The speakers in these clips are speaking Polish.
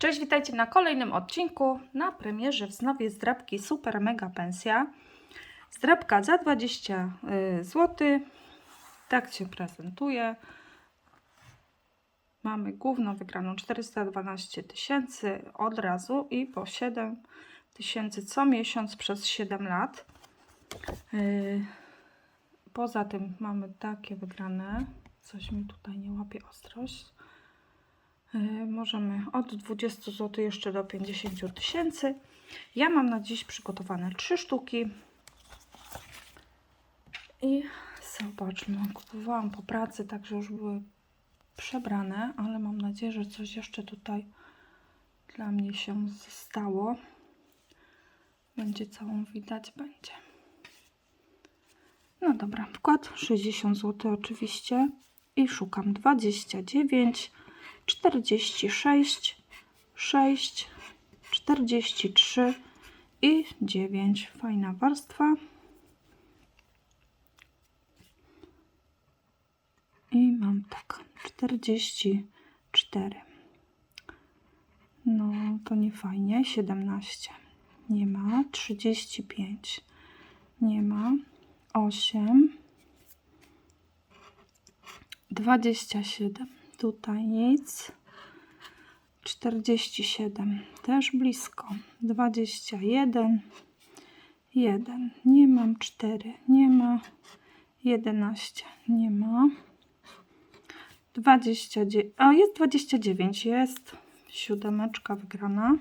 Cześć, witajcie na kolejnym odcinku na premierze wznowie zdrabki Super Mega Pensja. Zdrabka za 20 zł. Tak się prezentuje. Mamy główną wygraną 412 tysięcy od razu i po 7 tysięcy co miesiąc przez 7 lat. Yy, Poza tym mamy takie wygrane. Coś mi tutaj nie łapie ostrość. Yy, Możemy od 20 zł jeszcze do 50 tysięcy. Ja mam na dziś przygotowane 3 sztuki. I zobaczmy, kupowałam po pracy, także już były przebrane, ale mam nadzieję, że coś jeszcze tutaj dla mnie się zostało. Będzie całą widać, będzie. No dobra, wkład 60 zł oczywiście i szukam 29, 46, 6, 43 i 9. Fajna warstwa. I mam tak, 44. No to nie fajnie, 17. Nie ma, 35. Nie ma, 8. 27. Tutaj nic. 47. Też blisko. 21. 1. Nie mam 4. Nie ma. 11. Nie ma. 29. A jest 29. Jest. Siódemeczka wygrana.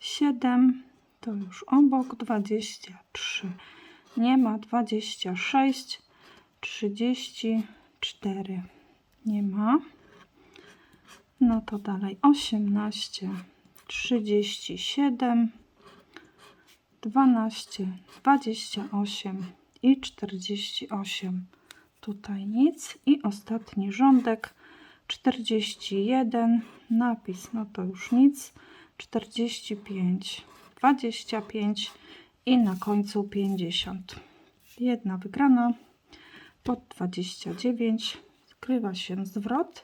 7. To już obok. 23. Nie ma. 26. 34. Nie ma. No to dalej 18, 37, 12, 28 i 48. Tutaj nic. I ostatni rządek 41. Napis, no to już nic. 45, 25 i na końcu 50. Jedna wygrana pod 29. Skrywa się zwrot,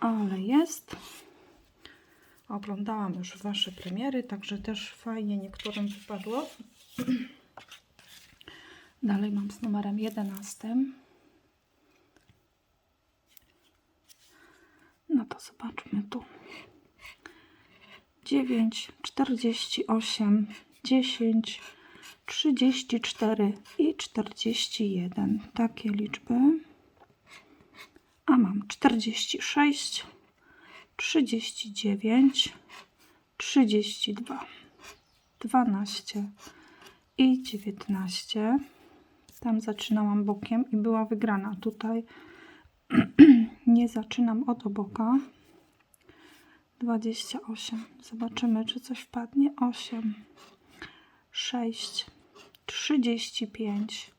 ale jest. Oglądałam już Wasze premiery, także też fajnie niektórym wypadło. Dalej mam z numerem 11. No to zobaczmy tu. 9, 48, 10, 34 i 41. Takie liczby. A mam 46, 39, 32, 12 i 19. Tam zaczynałam bokiem i była wygrana. Tutaj nie zaczynam od oboka. 28. Zobaczymy, czy coś wpadnie. 8, 6, 35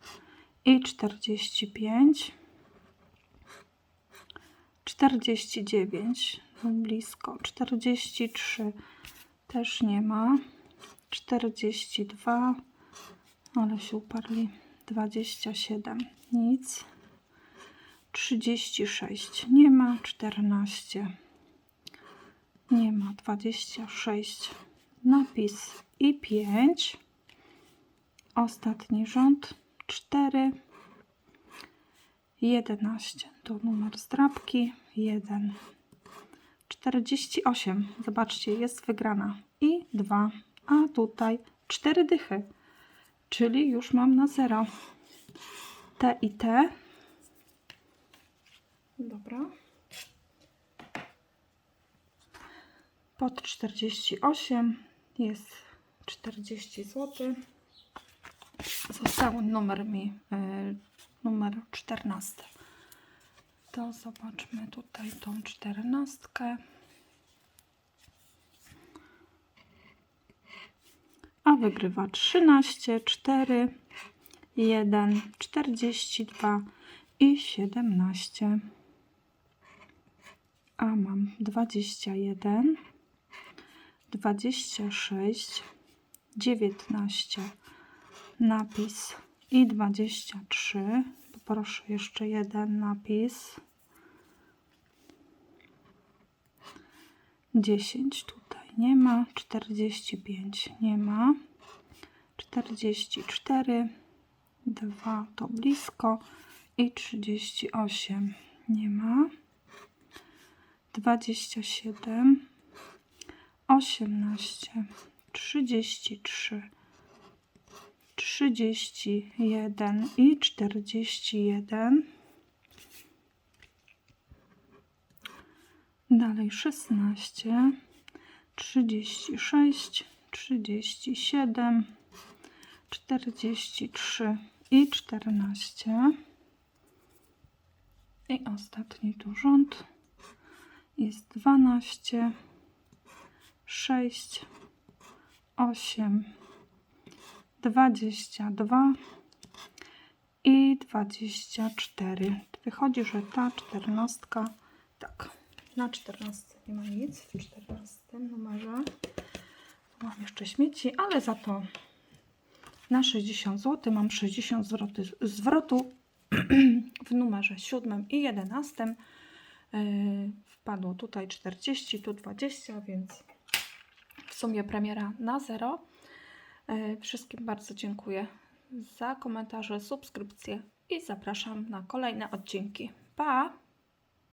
i 45. 49 blisko. 43 też nie ma. 42 ale się uparli. 27 nic. 36 nie ma. 14 nie ma. 26 napis i 5. Ostatni rząd 4. 11 to numer zdrabki. 1. 48. Zobaczcie, jest wygrana. I 2. A tutaj 4 dychy. Czyli już mam na 0. T i T. Dobra. Pod 48 jest 40 zł. Został numer mi, y, numer 14. To zobaczmy tutaj tą czternastkę. A wygrywa 13, 4, 1, 42 i 17. A mam 21, 26, 19, napis i 23. Poproszę jeszcze jeden napis. 10 tutaj nie ma, 45 nie ma, 44, 2 to blisko i 38 nie ma, 27, 18, 33, 31 i 41. Dalej 16, 36, 37, 43 i 14. I ostatni tu rząd jest 12, 6, 8, 22 i 24. Wychodzi, że ta czternastka, tak, na 14 nie ma nic, w 14 numerze. Mam jeszcze śmieci, ale za to na 60 zł mam 60 zwroty, zwrotu w numerze 7 i 11. Yy, wpadło tutaj 40, tu 20, więc w sumie premiera na zero. Yy, Wszystkim bardzo dziękuję za komentarze, subskrypcje i zapraszam na kolejne odcinki. Pa!